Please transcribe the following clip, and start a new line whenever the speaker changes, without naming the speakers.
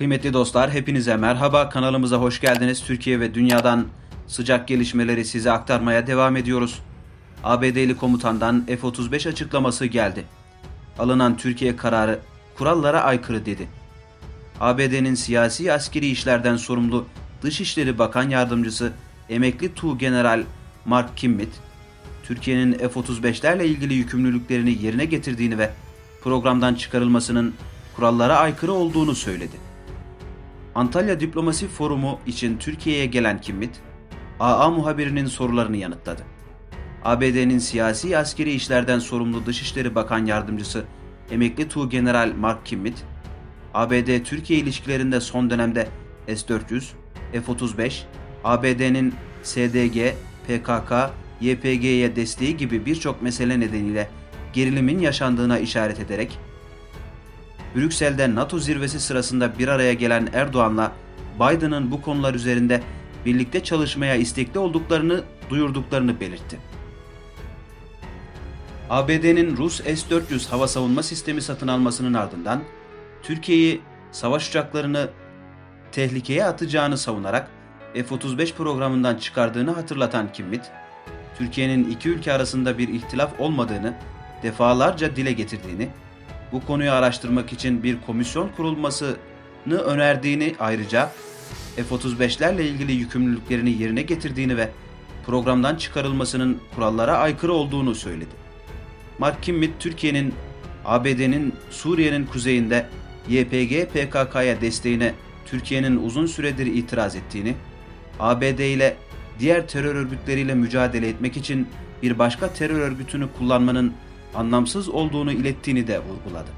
Kıymetli dostlar, hepinize merhaba. Kanalımıza hoş geldiniz. Türkiye ve dünyadan sıcak gelişmeleri size aktarmaya devam ediyoruz. ABD'li komutandan F-35 açıklaması geldi. Alınan Türkiye kararı kurallara aykırı dedi. ABD'nin siyasi askeri işlerden sorumlu Dışişleri Bakan Yardımcısı emekli Tu General Mark Kimmit, Türkiye'nin F-35'lerle ilgili yükümlülüklerini yerine getirdiğini ve programdan çıkarılmasının kurallara aykırı olduğunu söyledi. Antalya Diplomasi Forumu için Türkiye'ye gelen Kimmit, AA muhabirinin sorularını yanıtladı. ABD'nin siyasi askeri işlerden sorumlu Dışişleri Bakan Yardımcısı emekli Tuğgeneral Mark Kimmit, ABD-Türkiye ilişkilerinde son dönemde S-400, F-35, ABD'nin SDG, PKK, YPG'ye desteği gibi birçok mesele nedeniyle gerilimin yaşandığına işaret ederek Brüksel'de NATO zirvesi sırasında bir araya gelen Erdoğan'la Biden'ın bu konular üzerinde birlikte çalışmaya istekli olduklarını duyurduklarını belirtti. ABD'nin Rus S-400 hava savunma sistemi satın almasının ardından Türkiye'yi savaş uçaklarını tehlikeye atacağını savunarak F-35 programından çıkardığını hatırlatan Kimmit, Türkiye'nin iki ülke arasında bir ihtilaf olmadığını defalarca dile getirdiğini, bu konuyu araştırmak için bir komisyon kurulmasını önerdiğini ayrıca F-35'lerle ilgili yükümlülüklerini yerine getirdiğini ve programdan çıkarılmasının kurallara aykırı olduğunu söyledi. Mark Kimmit, Türkiye'nin ABD'nin Suriye'nin kuzeyinde YPG PKK'ya desteğine Türkiye'nin uzun süredir itiraz ettiğini, ABD ile diğer terör örgütleriyle mücadele etmek için bir başka terör örgütünü kullanmanın anlamsız olduğunu ilettiğini de vurguladı.